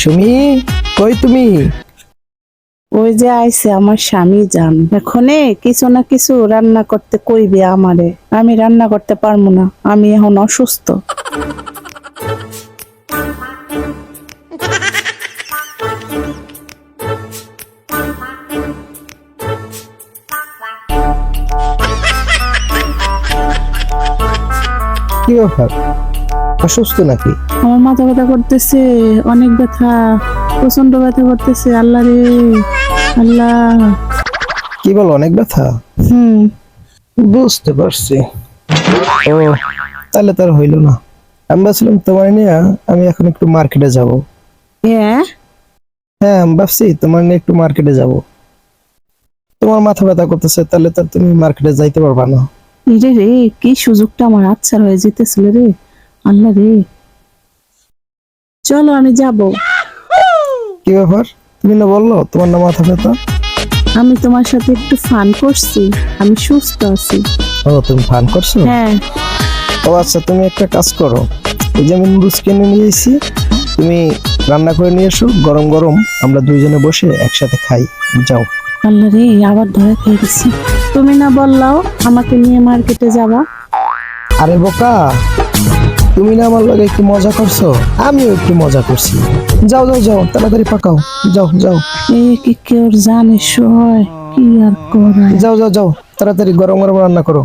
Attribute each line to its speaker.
Speaker 1: সুমি কই তুমি?
Speaker 2: ওই যে আইছে আমার স্বামী যান এখনে কিছু না কিছু রান্না করতে কইবে আমারে। আমি রান্না করতে পারব না আমি এখন অসুস্থ।
Speaker 1: কি ব্যাপার? অসুস্থ নাকি?
Speaker 2: আমার মাথা ব্যথা করতেছে অনেক ব্যথা প্রচণ্ড ব্যথা করতেছে আল্লাহ রে আল্লাহ।
Speaker 1: কি বল অনেক ব্যথা?
Speaker 2: হুম।
Speaker 1: বুঝতে পারছি। ও তাহলে তার হইল না। আমি ভাবছিলাম তোমার নিয়ে আমি এখন একটু মার্কেটে যাব।
Speaker 2: হ্যাঁ?
Speaker 1: হ্যাঁ আমি ভাবছি তোমার নিয়ে একটু মার্কেটে যাব। তোমার মাথা ব্যথা করতেছে তাহলে তো তুমি মার্কেটে যাইতে পারবা না।
Speaker 2: রে রে কি সুযোগটা আমার আচ্ছার হয়ে যেতেছিল রে। আল্লাহ রে। চলো আমি যাব।
Speaker 1: কি ব্যাপার? তুমি না বলল তোমার না মাথা ব্যথা?
Speaker 2: আমি তোমার সাথে একটু ফান করছি আমি সুস্থ আছি।
Speaker 1: ও তুমি ফান করছ?
Speaker 2: হ্যাঁ।
Speaker 1: ও আচ্ছা তুমি একটা কাজ করো। এই যে আমি নুডলস কিনে নিয়ে এসেছি তুমি রান্না করে নিয়ে এসো গরম গরম। আমরা দুইজনে বসে একসাথে খাই। যাও।
Speaker 2: আল্লাহ রে আবার ধরে খেয়ে গেছি। তুমি না বললাও আমাকে নিয়ে মার্কেটে যাবা।
Speaker 1: আরে বোকা তুমি না আমার লগে একটু মজা করছ? আমিও একটু মজা করছি। যাও যাও যাও তাড়াতাড়ি পাকাও। যাও যাও।
Speaker 2: এ কি কেউ জানে সয় কি আর করে
Speaker 1: যাও যাও যাও তাড়াতাড়ি গরম গরম রান্না করো।